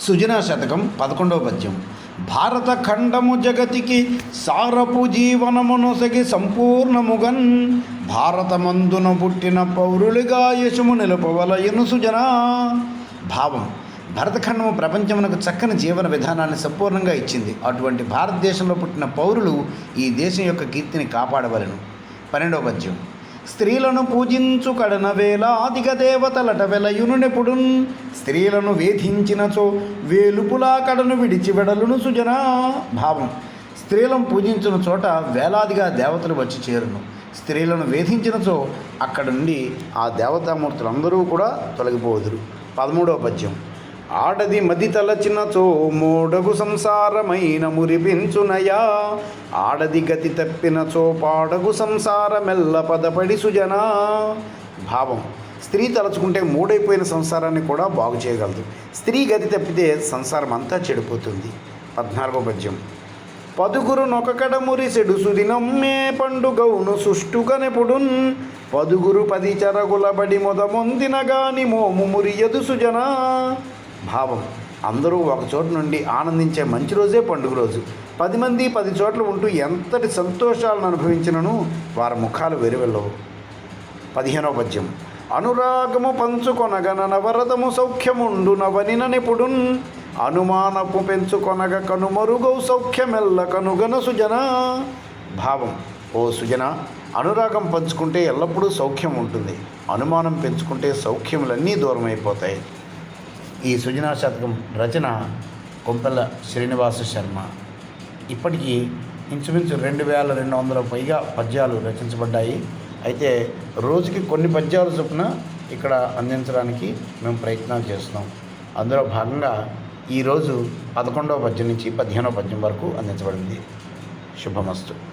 సుజనా శతకం పదకొండవ పద్యం. భారత ఖండము జగతికి సారపు జీవనమునొసగి సంపూర్ణముగన్. భారతమందున పుట్టిన పౌరులుగా యశము నిలపవలయను సుజనా. భావం భరతఖండము ప్రపంచమునకు చక్కని జీవన విధానాన్ని సంపూర్ణంగా ఇచ్చింది. అటువంటి భారతదేశంలో పుట్టిన పౌరులు ఈ దేశం యొక్క కీర్తిని కాపాడవలను. పన్నెండవ పద్యం. స్త్రీలను పూజించు కడన వేళ అధిక దేవతలట వెలయును నెపుడున్ స్త్రీలను వేధించినచో వేలుపులా కడను విడిచి వెడలును సుజనా. భావం. స్త్రీలను పూజించిన చోట వేలాదిగా దేవతలు వచ్చి చేరును. స్త్రీలను వేధించినచో అక్కడ నుండి ఆ దేవతామూర్తులందరూ కూడా తొలగిపోదురు. పదమూడవ పద్యం. ఆడది మది తలచినచో మూడగు సంసారమైన మురిపించునయా. ఆడది గతి తప్పినచో పాడగు సంసారమెల్ల పదపడి సుజనా. భావం స్త్రీ తలుచుకుంటే మూడైపోయిన సంసారాన్ని కూడా బాగు చేయగలదు. స్త్రీ గతి తప్పితే సంసారం అంతా చెడిపోతుంది. పద్నాలుగో పద్యం. పదుగురు నొకకడ మురిసెడు సుదినమ్మే పండుగవును సుష్టుగనెపుడున్. పదుగురు పది చెరగులబడి మొదమొందిన గాని మోము మురియదు సుజనా. భావం. అందరూ ఒక చోట నుండి ఆనందించే మంచి రోజే పండుగ రోజు. పది మంది పది చోట్ల ఉంటూ ఎంతటి సంతోషాలను అనుభవించినను వారి ముఖాలు వెరువెల్లవు పదిహేనవ పద్యం. అనురాగము పంచుకొనగన నవరతము సౌఖ్యముండు నవనిన నిపుడున్ అనుమానపు పెంచుకొనగ కనుమరుగౌ సౌఖ్యమెల్ల కనుగన సుజన. భావం. ఓ సుజన అనురాగం పంచుకుంటే ఎల్లప్పుడూ సౌఖ్యం ఉంటుంది. అనుమానం పెంచుకుంటే సౌఖ్యములన్నీ దూరమైపోతాయి. ఈ సుజనా శతకం రచన కొంపెల్ల శ్రీనివాస శర్మ. ఇప్పటికీ ఇంచుమించు రెండు వేల రెండు వందల పైగా పద్యాలు రచించబడ్డాయి. అయితే రోజుకి కొన్ని పద్యాలు చొప్పున ఇక్కడ అందించడానికి మేము ప్రయత్నాలు చేస్తున్నాం. అందులో భాగంగా ఈరోజు పదకొండవ పద్యం నుంచి పదిహేనవ పద్యం వరకు అందించబడింది. శుభమస్తు.